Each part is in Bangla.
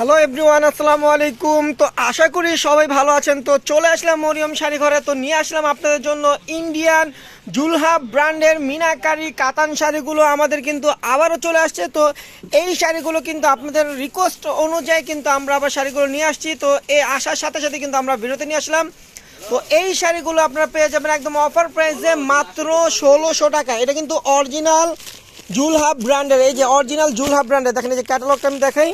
হ্যালো এভরিওয়ান আসসালামু আলাইকুম। তো আশা করি সবাই ভালো আছেন। তো চলে আসলাম মরিয়ম শাড়ি ঘরে। তো নিয়ে আসলাম আপনাদের জন্য ইন্ডিয়ান জুলহা ব্র্যান্ডের মিনাকারি কাতান শাড়িগুলো। আমাদের কিন্তু আবারও চলে আসছে। তো এই শাড়িগুলো কিন্তু আপনাদের রিকোয়েস্ট অনুযায়ী কিন্তু আমরা আবার শাড়িগুলো নিয়ে আসছি। তো এই আসার সাথে সাথে কিন্তু আমরা বিরতি নিয়ে আসলাম। তো এই শাড়িগুলো আপনারা পেয়ে যাবেন একদম অফার প্রাইসে মাত্র ষোলোশো টাকা। এটা কিন্তু অরিজিনাল জুলহাব ব্র্যান্ডের এই যে অরিজিনাল জুলহাব ব্র্যান্ডের দেখেন এই যে ক্যাটালগটা আমি দেখাই।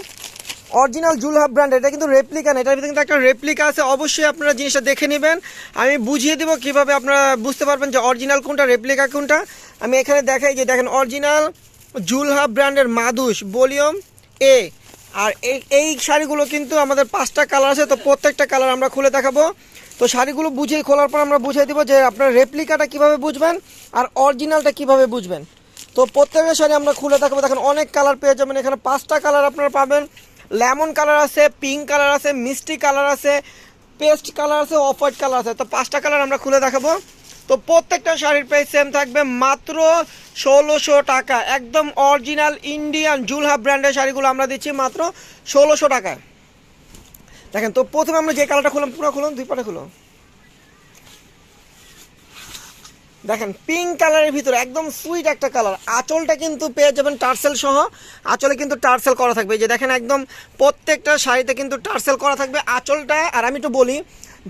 অরিজিনাল জুলহাব ব্র্যান্ড এটা কিন্তু রেপ্লিকা না, এটার ভিতরে কিন্তু একটা রেপ্লিকা আছে, অবশ্যই আপনারা জিনিসটা দেখে নেবেন। আমি বুঝিয়ে দেবো কীভাবে আপনারা বুঝতে পারবেন যে অরিজিনাল কোনটা রেপ্লিকা কোনটা। আমি এখানে দেখাই যে দেখেন, অরিজিনাল জুলহাব ব্র্যান্ডের মাদুস ভলিউম এ আর এই শাড়িগুলো কিন্তু আমাদের পাঁচটা কালার আছে, তো প্রত্যেকটা কালার আমরা খুলে দেখাবো। তো শাড়িগুলো বুঝিয়ে খোলার পর আমরা বুঝিয়ে দেবো যে আপনার রেপ্লিকাটা কীভাবে বুঝবেন আর অরিজিনালটা কীভাবে বুঝবেন। তো প্রত্যেকটা শাড়ি আমরা খুলে দেখাবো। দেখেন, অনেক কালার পেয়ে যাবেন। এখানে পাঁচটা কালার আপনারা পাবেন। লেমন কালার আছে, পিঙ্ক কালার আছে, মিষ্টি কালার আছে, পেস্ট কালার আছে, অফ হোয়াইট কালার আছে। তো পাঁচটা কালার আমরা খুলে দেখাবো। তো প্রত্যেকটা শাড়ির প্রাইস সেম থাকবে, মাত্র ষোলোশো টাকা। একদম অরিজিনাল ইন্ডিয়ান জুলহা ব্র্যান্ডের শাড়িগুলো আমরা দিচ্ছি মাত্র ষোলোশো টাকায়। দেখেন, তো প্রথমে আমরা যে কালারটা খুললাম, পুরো খুলুন, দুই পাটে খুলো দেখেন পিঙ্ক কালারের ভিতরে একদম সুইট একটা কালার আঁচলটা কিন্তু পেয়ে যাবেন টার্সেল সহ। আঁচলে কিন্তু টার্সেল করা থাকবে। যে দেখেন একদম প্রত্যেকটা শাড়িতে কিন্তু টার্সেল করা থাকবে আঁচলটা। আর আমি একটু বলি,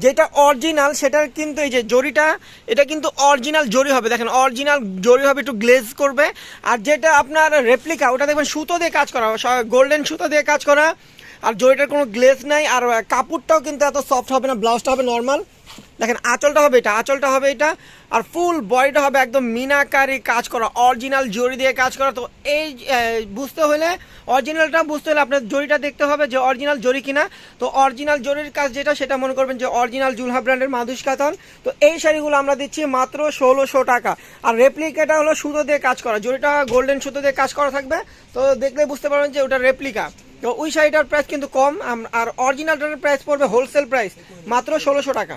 যেটা অরিজিনাল সেটার কিন্তু এই যে জরিটা এটা কিন্তু অরিজিনাল জরি হবে। দেখেন অরিজিনাল জরি হবে, একটু গ্লেজ করবে। আর যেটা আপনার রেপ্লিকা ওটা দেখবেন সুতো দিয়ে কাজ করা। গোল্ডেন সুতো দিয়ে কাজ করা। আর জরিটার কোনো গ্লেজ নাই। আর কাপড়টাও কিন্তু এত সফট হবে না ব্লাউজটা হবে নর্মাল দেখেন, আঁচলটা হবে এটা, আঁচলটা হবে এটা, আর ফুল বডিটা হবে একদম মিনাকারি কাজ করা অরিজিনাল জরি দিয়ে কাজ করা। তো এই বুঝতে হলে অরিজিনালটা বুঝতে হলে আপনার জরিটা দেখতে হবে যে অরিজিনাল জরি কিনা। তো অরিজিনাল জরির কাজ যেটা, সেটা মনে করবেন যে অরিজিনাল জুলহা ব্র্যান্ডের মাদুস কাতন তো এই শাড়িগুলো আমরা দিচ্ছি মাত্র ষোলোশো টাকা। আর রেপ্লিকাটা হলো সুতো দিয়ে কাজ করা জরিটা গোল্ডেন সুতো দিয়ে কাজ করা থাকবে। তো দেখলে বুঝতে পারবেন যে ওটা রেপ্লিকা তো ওই শাড়িটার প্রাইস কিন্তু কম আর অরিজিনালটার প্রাইস পড়বে হোলসেল প্রাইস মাত্র ষোলোশো টাকা।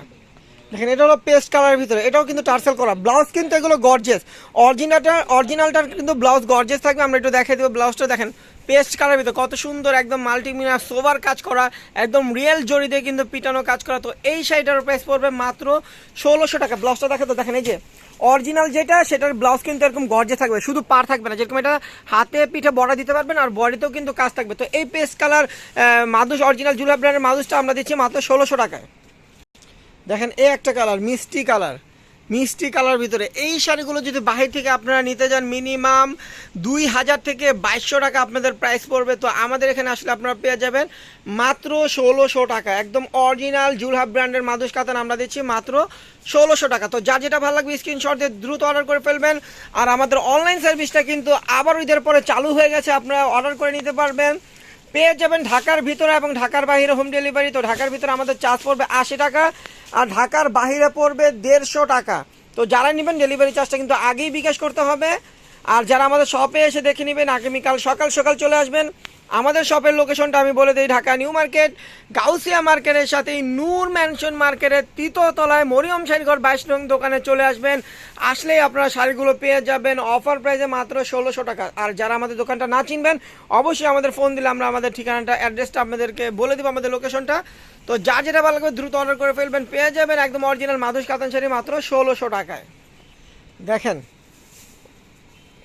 দেখেন, এটা হলো পেস্ট কালারের ভিতরে। এটাও কিন্তু টার্সেল করা। ব্লাউজ কিন্তু এগুলো গর্জেস অরিজিনালটা অরিজিনালটার কিন্তু ব্লাউজ গর্জেস থাকবে। আমরা একটু দেখাই দেবো ব্লাউজটা। দেখেন পেস্ট কালারের ভিতরে কত সুন্দর, একদম মাল্টিমিনার সোভার কাজ করা, একদম রিয়েল জড়ি দিয়ে কিন্তু পিটানো কাজ করা। তো এই শাড়িটার প্রাইস পড়বে মাত্র ষোলোশো টাকা। ব্লাউজটা দেখে তো, দেখেন এই যে অরিজিনাল যেটা, সেটার ব্লাউজ কিন্তু এরকম গর্জে থাকবে। শুধু পার থাকবে না, যেরকম এটা হাতে পিঠে বড়া দিতে পারবেন, আর বডিতেও কিন্তু কাজ থাকবে। তো এই পেস্ট কালার মাদুস অরিজিনাল জুলা ব্র্যান্ডের মাদুসটা আমরা দিচ্ছি মাত্র ষোলোশো টাকায়। দেখেন, এই একটা কালার মিষ্টি কালার মিষ্টি কালার ভিতরে, এই শাড়িগুলো যদি বাহির থেকে আপনারা নিতে যান মিনিমাম দুই হাজার থেকে বাইশশো টাকা আপনাদের প্রাইস পড়বে। তো আমাদের এখানে আসলে আপনারা পেয়ে যাবেন মাত্র ষোলোশো টাকা। একদম অরিজিনাল জুলহাব ব্র্যান্ডের মাদুস কাতান আমরা দিচ্ছি মাত্র ষোলোশো টাকা। তো যা যেটা ভালো লাগবে স্ক্রিনশট দিয়ে দ্রুত অর্ডার করে ফেলবেন। আর আমাদের অনলাইন সার্ভিসটা কিন্তু আবার ঈদের পরে চালু হয়ে গেছে, আপনারা অর্ডার করে নিতে পারবেন। পেয়ে যাবেন ঢাকার ভিতরে এবং ঢাকার বাহিরে হোম ডেলিভারি তো ঢাকার ভিতরে আমাদের চার্জ পড়বে আশি টাকা আর ঢাকার বাহিরে পড়বে দেড়শো টাকা। তো যারা নেবেন ডেলিভারি চার্জটা কিন্তু আগেই বিকাশ করতে হবে। আর যারা আমাদের শপে এসে দেখে নেবেন, আগামীকাল সকাল সকাল চলে আসবেন, আমাদের শপের লোকেশনটা আমি বলে দিই ঢাকা নিউ মার্কেট, গাউসিয়া মার্কেটের সাথে নূর ম্যানশন মার্কেটের তৃতীয়তলায় মরিয়ম শাড়িঘর বাইশ নং দোকানে চলে আসবেন। আসলেই আপনারা শাড়িগুলো পেয়ে যাবেন অফার প্রাইসে মাত্র ষোলোশো টাকা। আর যারা আমাদের দোকানটা না চিনবেন, অবশ্যই আমাদের ফোন দিলে আমরা আমাদের ঠিকানাটা অ্যাড্রেসটা আপনাদেরকে বলে দিব আমাদের লোকেশনটা তো যা যেটা ভালো লাগবে দ্রুত অর্ডার করে ফেলবেন, পেয়ে যাবেন একদম অরিজিনাল মাধুস কাতান শাড়ি মাত্র ষোলোশো টাকায়। দেখেন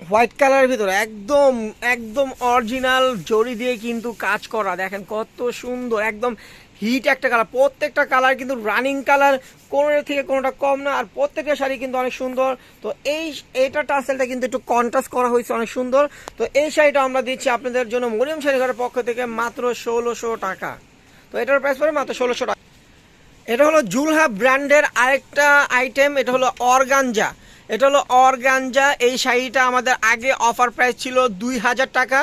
হোয়াইট কালারের ভিতরে একদম একদম অরিজিনাল জরি দিয়ে কিন্তু কাজ করা। দেখেন কত সুন্দর, একদম হিট একটা কালার প্রত্যেকটা কালার কিন্তু রানিং কালার কোনোটা থেকে কোনোটা কম না, আর প্রত্যেকটা শাড়ি কিন্তু অনেক সুন্দর। তো এই, এইটা টার্সেলটা কিন্তু একটু কন্ট্রাস্ট করা হয়েছে অনেক সুন্দর। তো এই শাড়িটা আমরা দিচ্ছি আপনাদের জন্য মরিয়াম শাড়ি ঘরের পক্ষ থেকে মাত্র ষোলোশো টাকা। তো এটার প্রাইস পড়ে মাত্র ষোলোশো টাকা। এটা হলো জুলহা ব্র্যান্ডের আরেকটা আইটেম এটা হলো অর্গানজা। এটা হলো অর্গানজা। এই শাড়িটা আমাদের আগে অফার প্রাইস ছিল দুই হাজার টাকা।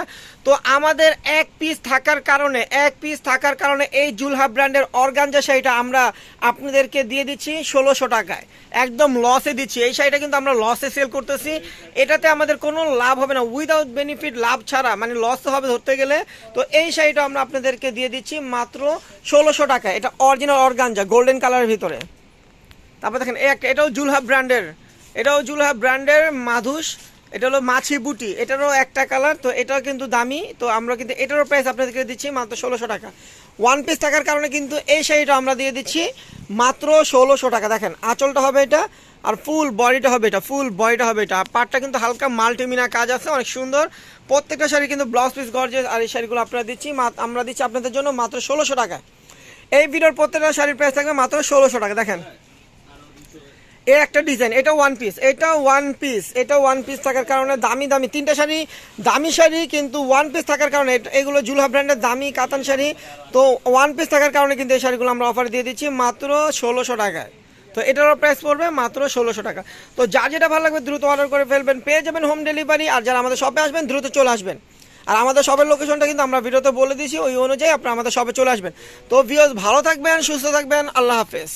তো আমাদের এক পিস থাকার কারণে, এক পিস থাকার কারণে এই জুলহা ব্র্যান্ডের অর্গানজা শাড়িটা আমরা আপনাদেরকে দিয়ে দিচ্ছি ষোলোশো টাকায়। একদম লসে দিচ্ছি। এই শাড়িটা কিন্তু আমরা লসে সেল করতেছি। এটাতে আমাদের কোনো লাভ হবে না। উইদাউট বেনিফিট লাভ ছাড়া মানে লস হবে ধরতে গেলে। তো এই শাড়িটা আমরা আপনাদেরকে দিয়ে দিচ্ছি মাত্র ষোলোশো টাকা এটা অরিজিনাল অর্গানজা গোল্ডেন কালারের ভিতরে। তারপর দেখেন একটা, এটাও জুলহা ব্র্যান্ডের। এটাও জুলহা ব্র্যান্ডের মাধুস, এটা হলো মাছি বুটি, এটারও একটা কালার, তো এটাও কিন্তু দামি, তো আমরা কিন্তু এটারও প্রাইস আপনাদেরকে দিচ্ছি মাত্র ষোলোশো টাকা। ওয়ান পিস থাকার কারণে কিন্তু এই শাড়িটা আমরা দিয়ে দিচ্ছি মাত্র ষোলোশো টাকা। দেখেন, আঁচলটা হবে এটা, আর ফুল বডিটা হবে এটা ফুল বডিটা হবে এটা। পাটটা কিন্তু হালকা মাল্টিমিনা কাজ আছে, অনেক সুন্দর। প্রত্যেকটা শাড়ি কিন্তু ব্লাউজ পিস গর্জেস আর এই শাড়িগুলো আপনারা দিচ্ছি আমরা দিচ্ছি আপনাদের জন্য মাত্র ষোলোশো টাকা এই ভিডিওর প্রত্যেকটা শাড়ির প্রাইস থাকবে মাত্র ষোলোশো টাকা। দেখেন এর একটা ডিজাইন এটা ওয়ান পিস এটা ওয়ান পিস এটা ওয়ান পিস থাকার কারণে দামি দামি, তিনটা শাড়ি, দামি শাড়ি কিন্তু ওয়ান পিস থাকার কারণে এগুলো জুলহা ব্র্যান্ডের দামি কাতান শাড়ি। তো ওয়ান পিস থাকার কারণে কিন্তু এই শাড়িগুলো আমরা অফার দিয়ে দিচ্ছি মাত্র ষোলোশো টাকায়। তো এটারও প্রাইস পড়বে মাত্র ষোলোশো টাকা। তো যা যেটা ভালো লাগবে দ্রুত অর্ডার করে ফেলবেন, পেয়ে যাবেন হোম ডেলিভারি আর যারা আমাদের শপে আসবেন দ্রুত চলে আসবেন। আর আমাদের শপের লোকেশনটা কিন্তু আমরা ভিডিওতে বলে দিয়েছি, ওই অনুযায়ী আপনারা আমাদের শপে চলে আসবেন। তো ভিউজ ভালো থাকবেন, সুস্থ থাকবেন, আল্লাহ হাফেজ।